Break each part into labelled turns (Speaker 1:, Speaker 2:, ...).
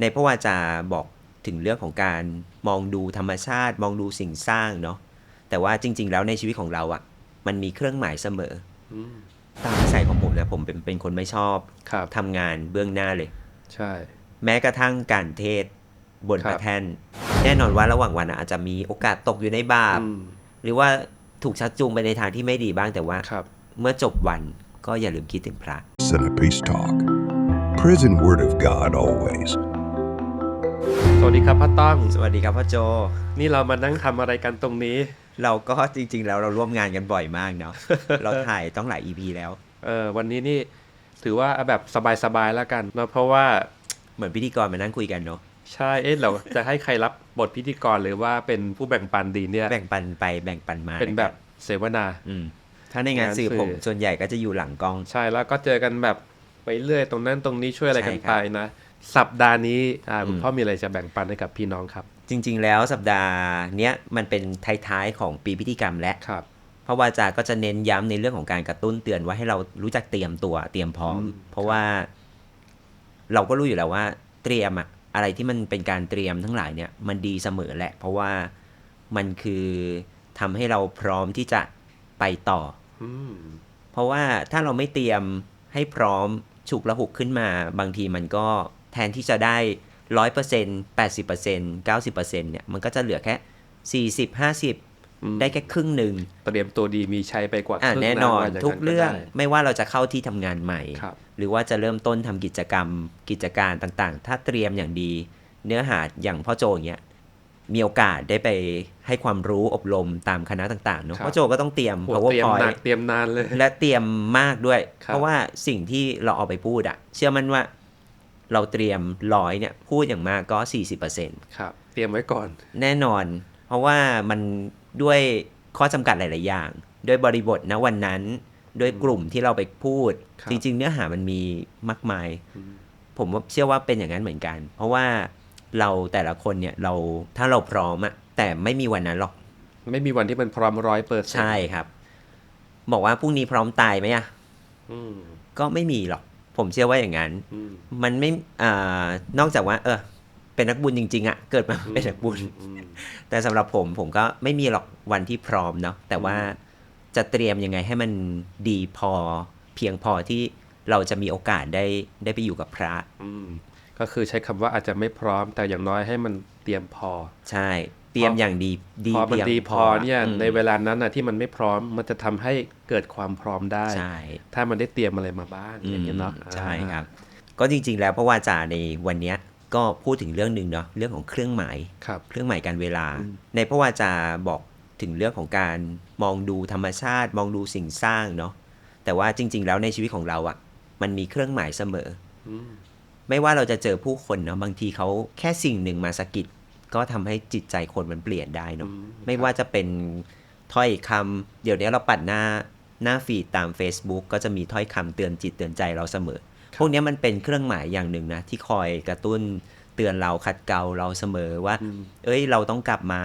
Speaker 1: ในพระวาจาบอกถึงเรื่องของการมองดูธรรมชาติ มองดูสิ่งสร้างเนาะแต่ว่าจริง ๆ แล้วในชีวิตของเราอะ่ะ มันมีเครื่องหมายเสมอ
Speaker 2: อืม
Speaker 1: ตามนิสัยของผมนะผมเป็นเป็นคนไม่ชอบ
Speaker 2: ครับ
Speaker 1: ทำงานเบื้องหน้าเลย
Speaker 2: ใช่
Speaker 1: แม้กระทั่งการเทศน์บน
Speaker 2: ครั
Speaker 1: พ
Speaker 2: บ
Speaker 1: ระแท่นแน่นอนว่าระหว่างวันอะอาจจะมีโอกาสตกอยู่ในบาป
Speaker 2: อืม
Speaker 1: หรือว่าถูกชักจูงไปในทางที่ไม่ดีบ้างแต่ว่า
Speaker 2: ครับ
Speaker 1: เมื่อจบวันก็อย่าลืมคิดถึงพระ
Speaker 3: Centerpiece Talk. Prison Word of God always.
Speaker 2: สวัสดีครับพ่อต้อง
Speaker 1: สวัสดีครับพ่อโจ
Speaker 2: นี่เรามานั่งทำอะไรกันตรงนี้
Speaker 1: เราก็จริง ๆ แล้วเราร่วมงานกันบ่อยมากเนาะ เราถ่ายต้องหลาย EP แล้ว
Speaker 2: เออวันนี้นี่ถือว่าเอาแบบสบายๆแล้วกันเนอะเพราะว่า
Speaker 1: เหมือนพิธีกรมานั่งคุยกันเนาะ
Speaker 2: ใช่ เอ๊ะเราจะให้ใครรับบทพิธีกรหรือว่าเป็นผู้แบ่งปันดีเนี่ย
Speaker 1: แบ่งปันไปแบ่งปันมา
Speaker 2: เป็นแบบเสวนา
Speaker 1: อืมถ้าในงาน
Speaker 2: งาน
Speaker 1: สื่อ
Speaker 2: สื่อ
Speaker 1: ผมส่วนใหญ่ก็จะอยู่หลังกล้อง
Speaker 2: ใช่แล้วก็เจอกันแบบไปเรื่อยตรงนั้นตรงนี้ช่วยอะไรกัน
Speaker 1: ใช่ครับ
Speaker 2: ไปนะ สัปดาห์นี้อ่า
Speaker 1: อืม
Speaker 2: คุณพ่อมีอะไรจะแบ่งปันให้กับพี่น้องครับ
Speaker 1: จริง ๆ แล้วสัปดาห์เนี้ยมันเป็นท้ายๆของปีพิธีกรรมและ
Speaker 2: ครับ
Speaker 1: เพราะวาจาก็จะเน้นย้ำในเรื่องของการกระตุ้นเตือนว่าให้เรารู้จักเตรียมตัวเตรียมพร้อม
Speaker 2: อืม
Speaker 1: เพราะว่า เราก็รู้อยู่แล้วว่า เตรียมอะอะไรที่มันเป็นการเตรียมทั้งหลายเนี่ยมันดีเสมอแหละ เพราะว่ามันคือทำให้เราพร้อมที่จะไปต่อ
Speaker 2: อืม
Speaker 1: เพราะว่าถ้าเราไม่เตรียมให้พร้อมฉุกระหุกขึ้นมา บางทีมันก็แท นที่จะได้ร้อยเปอร์เซ็นต์แปดสิบเปอร์เซ็นต์เก้าสิบเปอร์เซ็นต์เนี่ย มันก็จะเหลือแค่สี่สิบห้าสิบ
Speaker 2: อืม
Speaker 1: ได้แค่ครึ่งหนึ่ง
Speaker 2: เตรียมตัวดีมีใช้ไปกว่า
Speaker 1: อะ
Speaker 2: ครึ่ง
Speaker 1: แน่นอน
Speaker 2: ว่าย่า
Speaker 1: ทุกเรื่อง
Speaker 2: ได้
Speaker 1: ไม่ว่าเราจะเข้าที่ทำงานใหม่
Speaker 2: ครับ
Speaker 1: หรือว่าจะเริ่มต้นทำกิจกรรมกิจการต่างๆ ถ้าเตรียมอย่างดี เนื้อหาอย่างพ่อโจอย่างเงี้ยมีโอกาสได้ไปให้ความรู้อบรมตามคณะต่างๆเนาะ
Speaker 2: ครับ
Speaker 1: พ่อโจก็ต้องเตรียม
Speaker 2: โหเตรียมหนัก
Speaker 1: powerpoint
Speaker 2: เตรียมนานเลย
Speaker 1: และเตรียมมากด้วย
Speaker 2: ครับ
Speaker 1: เพราะว่าสิ่งที่เราเอาไปพูดอะเชื่อมันว่า เราเตรียมร้อยเนี่ยพูดอย่างมากก็ 40%
Speaker 2: ครับ เตรียมไว้ก่อน
Speaker 1: แน่นอน เพราะว่ามันด้วยข้อจำกัดหลาย ๆ อย่าง ด้วยบริบทณวันนั้น ด้วยกลุ่มที่เราไปพูด
Speaker 2: ครับ
Speaker 1: จริง ๆ เนื้อหามันมีมากมาย ผมว่าเชื่อว่าเป็นอย่างนั้นเหมือนกัน เพราะว่าเราแต่ละคนเนี่ยเราถ้าเราพร้อมอะแต่ไม่มีวันนั้นหรอก
Speaker 2: ไม่มีวันที่มันพร้อมร้อยเปอร์เซ็นต์
Speaker 1: ใช่ครับ บอกว่าพรุ่งนี้พร้อมตายไหมอะ
Speaker 2: อืม
Speaker 1: ก็ไม่มีหรอก ผมเชื่อว่าอย่างนั้น
Speaker 2: อืม
Speaker 1: มันไม่อ่านอกจากว่า เออ เป็นนักบุญจริงๆอะเกิดมาเป็นนักบุญ
Speaker 2: อืม
Speaker 1: แต่สำหรับผมผมก็ไม่มีหรอกวันที่พร้อมเนาะแต่ว่าจะเตรียมยังไงให้มันดีพอเพียงพอที่เราจะมีโอกาสได้ได้ไปอยู่กับพระ
Speaker 2: อืมก็คือใช้คำว่าอาจจะไม่พร้อมแต่อย่างน้อยให้มันเตรียมพอ
Speaker 1: ใช่เต รียมอย่างดีดี
Speaker 2: พอมัน
Speaker 1: เพียง
Speaker 2: ดีพอเนี่ย
Speaker 1: ม
Speaker 2: ในเวลานั้นนะที่มันไม่พร้อมมันจะทำให้เกิดความพร้อมได้
Speaker 1: ใช่
Speaker 2: ถ้ามันได้เตรียมอะไรมาบ้างอย่างเงี้ยเนาะ
Speaker 1: ใช่ครับ ก็จริง ๆ แล้วพระวาจาในวันเนี้ยก็พูดถึงเรื่องหนึ่งเนาะเรื่องของเครื่องหมาย
Speaker 2: ครับ
Speaker 1: เครื่องหมายการเวลา
Speaker 2: อืม
Speaker 1: ในพระวาจาบอกถึงเรื่องของการมองดูธรรมชาติ มองดูสิ่งสร้างเนาะแต่ว่าจริง ๆ แล้วในชีวิตของเราอะ่ะ มันมีเครื่องหมายเสมอ
Speaker 2: อืม
Speaker 1: ไม่ว่าเราจะเจอผู้คนเนาะบางทีเขาแค่สิ่งหนึ่งมาสะกิด ก็ทำให้จิตใจคนมันเปลี่ยนได้เนาะ
Speaker 2: อืม
Speaker 1: ไม่ว่าจะเป็นถ้อยคำเดี๋ยวนี้เราปัดหน้าหน้าฟีดตาม Facebook ก็จะมีถ้อยคำเตือนจิตเตือนใจเราเสมอ พวกเนี้ยมันเป็นเครื่องหมายอย่างหนึ่งนะที่คอยกระตุ้นเตือนเราขัดเกลาเราเสมอว่า
Speaker 2: อืม
Speaker 1: เอ้ยเราต้องกลับมา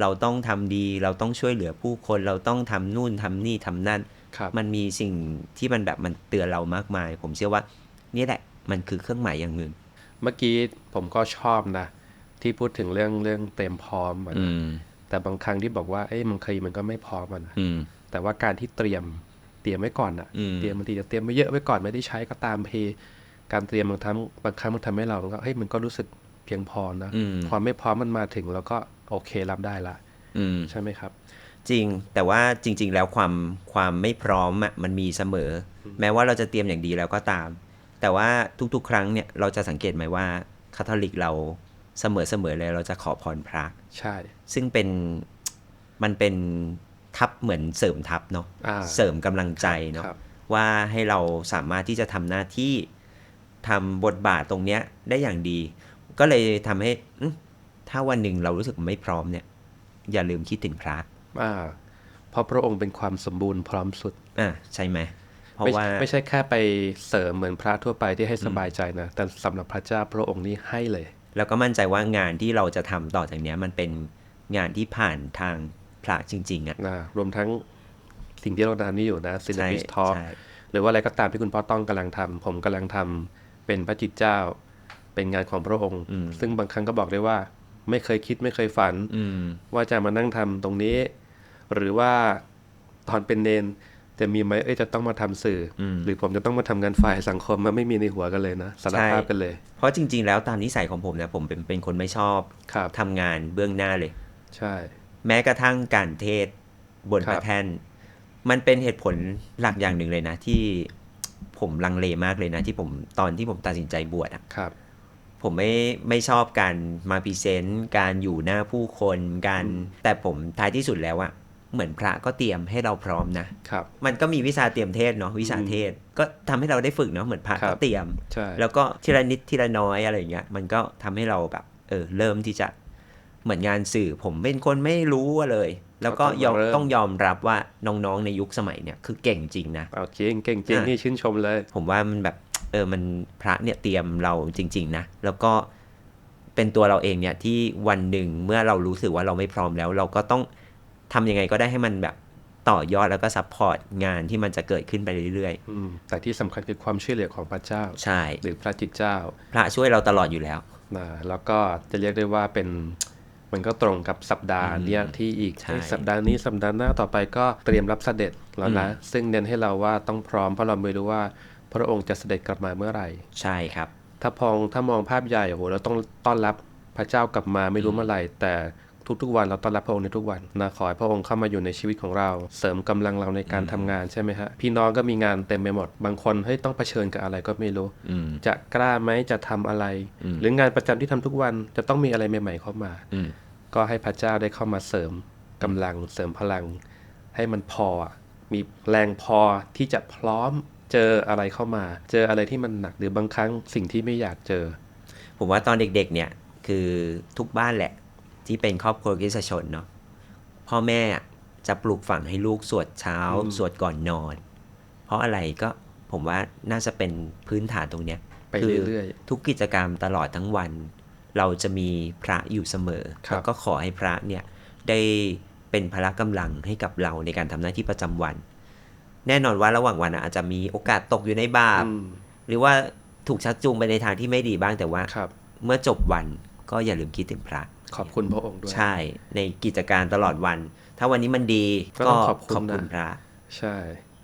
Speaker 1: เราต้องทำดี เราต้องช่วยเหลือผู้คนเราต้องทำนู่นทำนี่ทำนั่น
Speaker 2: ครับ
Speaker 1: มันมีสิ่งที่มันแบบมันเตือนเรามากมาย ผมเชื่อว่า นี่แหละมันคือเครื่องหมายอย่างหนึ่ง
Speaker 2: เมื่อกี้ผมก็ชอบนะ ที่พูดถึงเรื่องเรื่องเตรียมพร้อมอะ
Speaker 1: อื
Speaker 2: นะ
Speaker 1: ม
Speaker 2: แต่บางครั้งที่บอกว่าเอ้ยบางทีมันก็ไม่พร้อมอะนะ
Speaker 1: อืม
Speaker 2: แต่ว่าการที่เตรียมเตรียมไว้ก่อนอะ
Speaker 1: อืม
Speaker 2: เตรียมบางทีจะเตรียมไม่เยอะไว้ก่อนไม่ได้ใช้ก็ตามเพการเตรียมบางครั้งบางครั้งมันทำให้เราก็เฮ้ยมันก็รู้สึกเพียงพอนะ
Speaker 1: อืม
Speaker 2: ความไม่พร้อมมันมาถึงเราก็โอเครับได้ละ
Speaker 1: อืม
Speaker 2: ใช่ไหมครับ
Speaker 1: จริงแต่ว่าจริง ๆ แล้วความความไม่พร้อมอะมันมีเสมอ แม้ว่าเราจะเตรียมอย่างดีแล้วก็ตาม แต่ว่าทุกๆ ครั้งเนี่ยเราจะสังเกตไหมว่าคาทอลิกเรา เสมอๆเลยเราจะขอพรพระ
Speaker 2: ใช่
Speaker 1: ซึ่งเป็นมันเป็นทัพเหมือนเสริมทัพเนาะ
Speaker 2: อ่า
Speaker 1: เสริมกำลังใจเนาะ
Speaker 2: ครับ
Speaker 1: ว่าให้เราสามารถที่จะทำหน้าที่ทำบทบาทตรงเนี้ยได้อย่างดี ก็เลยทำให้อืมถ้าวันหนึ่งเรารู้สึกไม่พร้อมเนี่ย อย่าลืมคิดถึงพระ
Speaker 2: อ่าเพราะพระองค์เป็นความสมบูรณ์พร้อมสุด
Speaker 1: อะใช่ไหมเพราะ
Speaker 2: ไม่
Speaker 1: ว่า
Speaker 2: ไม่ใช่แค่ไปเสริมเหมือนพระทั่วไปที่ให้สบายใจนะ แต่สำหรับพระเจ้าพระองค์นี่ให้เลย
Speaker 1: เราก็มั่นใจว่างานที่เราจะทำต่อจากเนี้ยมันเป็นงานที่ผ่านทางพระจริง ๆอะ่ะ
Speaker 2: นะรวมทั้งสิ่งที่เราทำนี่อยู่นะซิน
Speaker 1: ใช่
Speaker 2: พิสทอ
Speaker 1: ใช่
Speaker 2: หรือว่าอะไรก็ตามที่คุณพ่อต้องกำลังทำผมกำลังทำเป็นพระจิตเจ้า เป็นงานของพระองค์
Speaker 1: อืม
Speaker 2: ซึ่งบางครั้งก็บอกได้ว่า ไม่เคยคิดไม่เคยฝัน
Speaker 1: อืม
Speaker 2: ว่าจะมานั่งทำตรงนี้ หรือว่าตอนเป็นเนน จะมีไหมเอ้ยจะต้องมาทำสื่ออ
Speaker 1: ม
Speaker 2: หรือผมจะต้องมาทำงานฝ่ายสังคมมันไม่มีในหัวกันเลยนะสารภาพ
Speaker 1: ใช่
Speaker 2: กันเลย
Speaker 1: เพราะจริง ๆ แล้วตามนิสัยของผมนะผมเป็นเป็นคนไม่ชอบ
Speaker 2: ครับ
Speaker 1: ทำงานเบื้องหน้าเลย
Speaker 2: ใช่
Speaker 1: แม้กระทั่งการเทศบน
Speaker 2: ครั
Speaker 1: พ
Speaker 2: บ
Speaker 1: ระแท่นมันเป็นเหตุผลหลักอย่างหนึ่งเลยนะ ที่ผมลังเลมากเลยนะ ที่ผมตอนที่ผมตัดสินใจบวชอะ
Speaker 2: ครับ
Speaker 1: ผมไม่ไม่ชอบการมาพรีเซนต์การอยู่หน้าผู้คนการแต่ผมท้ายที่สุดแล้วอะ เหมือนพระก็เตรียมให้เราพร้อมนะ
Speaker 2: ครับ
Speaker 1: มันก็มีวิชาเตรียมเทศเนาะวิชาเทศก็ทำให้เราได้ฝึกเนาะเหมือนพระ
Speaker 2: ครั
Speaker 1: ก็
Speaker 2: บ
Speaker 1: เตรียม
Speaker 2: ใช่
Speaker 1: แล้วก็ทีละนิดทีละน้อยอะไรอย่างเงี้ยมันก็ทำให้เราแบบเออเริ่มที่จะเหมือนงานสื่อผมเป็นคนไม่รู้เลย แล้วก็ยอมต้องยอมรับว่าน้องๆในยุคสมัยเนี่ยคือเก่งจริงนะ
Speaker 2: เอาจริงเก่งจริง
Speaker 1: อะ
Speaker 2: นี่ชื่นชมเลย
Speaker 1: ผมว่ามันแบบเออมันพระเนี่ยเตรียมเราจริง ๆ นะ แล้วก็เป็นตัวเราเองเนี่ยที่วันหนึ่งเมื่อเรารู้สึกว่าเราไม่พร้อมแล้ว เราก็ต้อง ทำยังไงก็ได้ให้มันแบบต่อยอดแล้วก็ซัพพอร์ตงานที่มันจะเกิดขึ้นไปเรื่อย
Speaker 2: อืมแต่ที่สำคัญคือความช่วยเหลือของพระเจ้า
Speaker 1: ๆ ใช่
Speaker 2: หรือพระจิตเจ้า
Speaker 1: พระช่วยเราตลอดอยู่แล้ว
Speaker 2: นะแล้วก็จะเรียกได้ว่าเป็นมันก็ตรงกับสัปดาห์เนี่ยที่อีก
Speaker 1: ใช่
Speaker 2: เอ้ยสัปดาห์นี้สัปดาห์หน้าต่อไปก็เตรียมรับเสด็จแล้วนะซึ่งเน้นให้เราว่าต้องพร้อมเพราะเราไม่รู้ว่า พระองค์จะเสด็จกลับมาเมื่อไหร่
Speaker 1: ใช่ครับ
Speaker 2: ถ้าพองถ้ามองภาพใหญ่โอ้โหเราต้องต้อนรับพระเจ้ากลับมาไม่รู้เมื่อไหร่ แต่ ทุกๆวันเราต้อนรับพระองค์ในทุกวันนะขอให้พระองค์เข้ามาอยู่ในชีวิตของเรา เสริมกำลังเราในการทำงานใช่ไหมฮะพี่น้องก็มีงานเต็มไปหมด บางคนเฮ้ยต้องเผชิญกับอะไรก็ไม่รู้
Speaker 1: อืม
Speaker 2: จะกล้าไหมจะทำอะไร
Speaker 1: อืม
Speaker 2: หรืองานประจำที่ทำทุกวันจะต้องมีอะไรใหม่ๆเข้ามา
Speaker 1: อืม
Speaker 2: ก็ให้พระเจ้าได้เข้ามาเสริมกำลังเสริมพลัง ให้มันพออะมีแรงพอที่จะพร้อมเจออะไรเข้ามา เจออะไรที่มันหนักหรือบางครั้งสิ่งที่ไม่อยากเจอ
Speaker 1: ผมว่าตอนเด็กๆเนี่ยคือทุกบ้านแหละ ที่เป็นครอบครัวคริสตชนเนาะพ่อแม่จะปลูกฝังให้ลูกสวดเช้า
Speaker 2: อืม
Speaker 1: สวดก่อนนอน เพราะอะไรก็ผมว่าน่าจะเป็นพื้นฐานตรงเนี้ย
Speaker 2: ไป
Speaker 1: คื
Speaker 2: เรื่อย
Speaker 1: ทุกกิจกรรมตลอดทั้งวัน เราจะมีพระอยู่เสมอ
Speaker 2: ครับ
Speaker 1: แล้วก็ขอให้พระเนี่ยได้เป็นพละกำลังให้กับเราในการทำหน้าที่ประจำวัน แน่นอนว่าระหว่างวันอะอาจจะมีโอกาสตกอยู่ในบาป
Speaker 2: อืม
Speaker 1: หรือว่าถูกชักจูงไปในทางที่ไม่ดีบ้างแต่ว่า
Speaker 2: ครับ
Speaker 1: เมื่อจบวันก็อย่าลืมคิดถึงพระ
Speaker 2: ขอบคุณพระองค์ด้วย
Speaker 1: ใช่ ในกิจการตลอดวัน ถ้าวันนี้มันดี
Speaker 2: ก็
Speaker 1: ก็
Speaker 2: ต้องขอบคุณ
Speaker 1: ขอบคุณ
Speaker 2: นะ
Speaker 1: พระ
Speaker 2: ใช่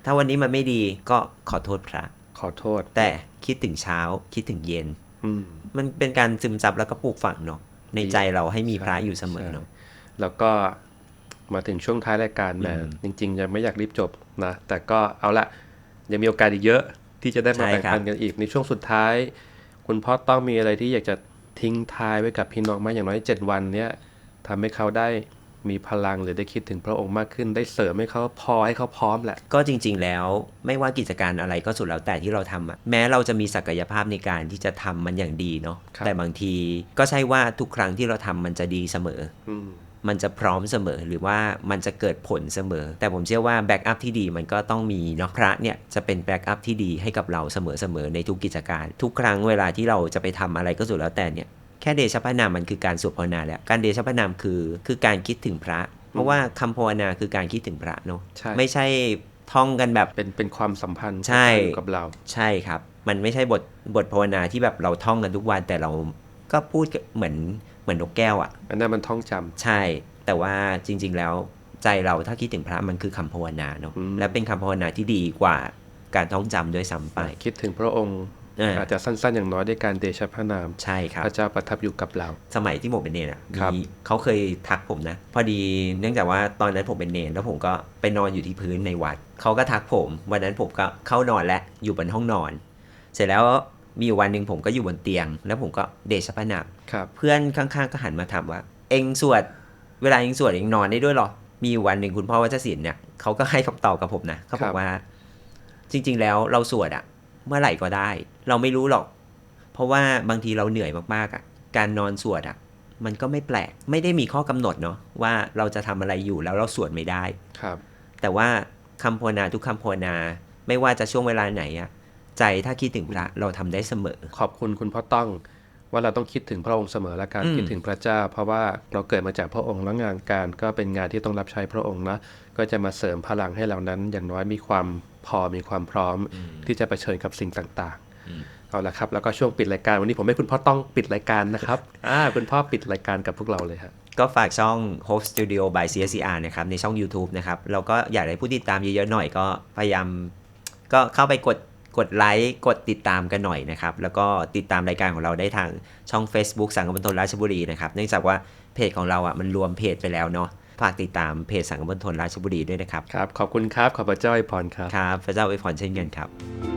Speaker 1: ถ้าวันนี้มันไม่ดีก็ขอโทษพระ
Speaker 2: ขอโทษ
Speaker 1: แต่คิดถึงเช้าคิดถึงเย็น
Speaker 2: อืม
Speaker 1: มันเป็นการซึมซับแล้วก็ปลูกฝังเนาะในใจเราให้มีพระอยู่เสมอ
Speaker 2: ใช่
Speaker 1: เนาะ
Speaker 2: แล้วก็มาถึงช่วงท้ายรายการแหม
Speaker 1: อืม
Speaker 2: จริง ๆ ยังไม่อยากรีบจบนะ แต่ก็เอาละยังมีโอกาสอีกเยอะที่จะได้มา
Speaker 1: ใช่
Speaker 2: แบ่ง
Speaker 1: ครับ
Speaker 2: ปันกันอีกในช่วงสุดท้าย คุณพ่อต้องมีอะไรที่อยากจะ ทิ้งท้ายไว้กับพี่น้องไหมอย่างน้อยเจ็ดวันเนี้ยทำให้เขาได้มีพลังหรือได้คิดถึงพระองค์มากขึ้น ได้เสริมให้เขาพอให้เขาพร้อมแหละ
Speaker 1: ก็จริง ๆ แล้วไม่ว่ากิจการอะไรก็สุดแล้วแต่ที่เราทำอะแม้เราจะมีศักยภาพในการที่จะทำมันอย่างดีเนาะ
Speaker 2: ครับ
Speaker 1: แต่บางทีก็ใช่ว่าทุกครั้งที่เราทำมันจะดีเสมอ
Speaker 2: อื ม
Speaker 1: มันจะพร้อมเสมอหรือว่ามันจะเกิดผลเสมอ แต่ผมเชื่อว่าแบ็กอัพที่ดีมันก็ต้องมีเนาะพระเนี่ยจะเป็นแบ็กอัพที่ดีให้กับเราเสมอๆในทุกกิจการ ทุกครั้งเวลาที่เราจะไปทำอะไรก็สุดแล้วแต่เนี่ยแค่เดชะพระนามมันคือการสวดภาวนาแล้ว การเดชะพระนามคือคือการคิดถึงพระ เพราะว่าคำภาวนาคือการคิดถึงพระเนาะ
Speaker 2: ใช่
Speaker 1: ไม่ใช่ท่องกันแบบ
Speaker 2: เป็นเป็นความสัมพันธ์
Speaker 1: ใช่
Speaker 2: ที่อยู่กับเรา
Speaker 1: ใช่ครับ มันไม่ใช่บทบทภาวนาที่แบบเราท่องกันทุกวันแต่เราก็พูดเหมือน เหมือนนกแก้วอะ
Speaker 2: อันนั้นมันท่องจำ
Speaker 1: ใช่ แต่ว่าจริง ๆ แล้วใจเราถ้าคิดถึงพระมันคือคำภาวนาเนาะ
Speaker 2: อืม
Speaker 1: และเป็นคำภาวนาที่ดีกว่าการท่องจำด้วยซ้ำไป
Speaker 2: คิดถึงพระองค์
Speaker 1: อ่า
Speaker 2: อาจจะสั้นๆอย่างน้อยด้วยการเดชะพระนาม
Speaker 1: ใช่ครับ
Speaker 2: พระเจ้าประทับอยู่กับเรา
Speaker 1: สมัยที่ผมเป็นเนรอะ
Speaker 2: ครับ
Speaker 1: มีเขาเคยทักผมนะ พอดีเนื่องจากว่าตอนนั้นผมเป็นเนรแล้วผมก็ไปนอนอยู่ที่พื้นในวัด เขาก็ทักผม วันนั้นผมก็เข้านอนแล้วอยู่บนห้องนอน เสร็จแล้ว มีอยู่วันหนึ่งผมก็อยู่บนเตียง แล้วผมก็เดชะพระนาม
Speaker 2: ครับ
Speaker 1: เพื่อนข้างๆก็หันมาถามว่า เองสวด เวลาเองสวดเองนอนได้ด้วยเหรอ มีอยู่วันหนึ่งคุณพ่อวัชศิลป์เนี่ยเขาก็ให้คำตอบกับผมนะเขาบอ
Speaker 2: ครั
Speaker 1: ก
Speaker 2: บ
Speaker 1: ว่า จริง ๆ แล้วเราสวดอะเมื่อไหร่ก็ได้ เราไม่รู้หรอก เพราะว่าบางทีเราเหนื่อยมากๆอะการนอนสวดอะมันก็ไม่แปลกไม่ได้มีข้อกำหนดเนาะว่าเราจะทำอะไรอยู่แล้วเราสวดไม่ได้
Speaker 2: ครับ
Speaker 1: แต่ว่าคำภาวนาทุกคำภาวนาไม่ว่าจะช่วงเวลาไหนอะ ใจถ้าคิดถึงพระเราทำได้เสมอ
Speaker 2: ขอบคุณคุณพ่อต้องว่าเราต้องคิดถึงพระองค์เสมอและการ
Speaker 1: อืม
Speaker 2: คิดถึงพระเจ้า เพราะว่าเราเกิดมาจากพระองค์และงานการก็เป็นงานที่ต้องรับใช้พระองค์นะก็จะมาเสริมพลังให้เรานั้น อย่างน้อยมีความพอมีความพร้อมที่จะเผชิญกับสิ่งต่างๆเอาละครับ แล้วก็ช่วงปิดรายการวันนี้ผมให้คุณพ่อต้องปิดรายการนะครับอ่าคุณพ่อปิดรายการกับพวกเราเลยฮะ
Speaker 1: ก็ฝากช่อง Hope Studio by CSCR นะครับในช่อง YouTube นะครับเราก็อยากให้ผู้ติดตามเยอะๆหน่อยก็พยายามก็เข้าไปกด กดไลค์กดติดตามกันหน่อยนะครับ แล้วก็ติดตามรายการของเราได้ทางช่อง Facebook สังกัมณฑลราชบุรีนะครับเนื่องจากว่าเพจของเราอะมันรวมเพจไปแล้วเนาะฝากติดตามเพจสังกัมณฑลราชบุรีด้วยนะครับ
Speaker 2: ครับขอบคุณครับขอบพระเจ้าอวยพรครับ
Speaker 1: ครับพระเจ้าอวยพรเช่นกันครับ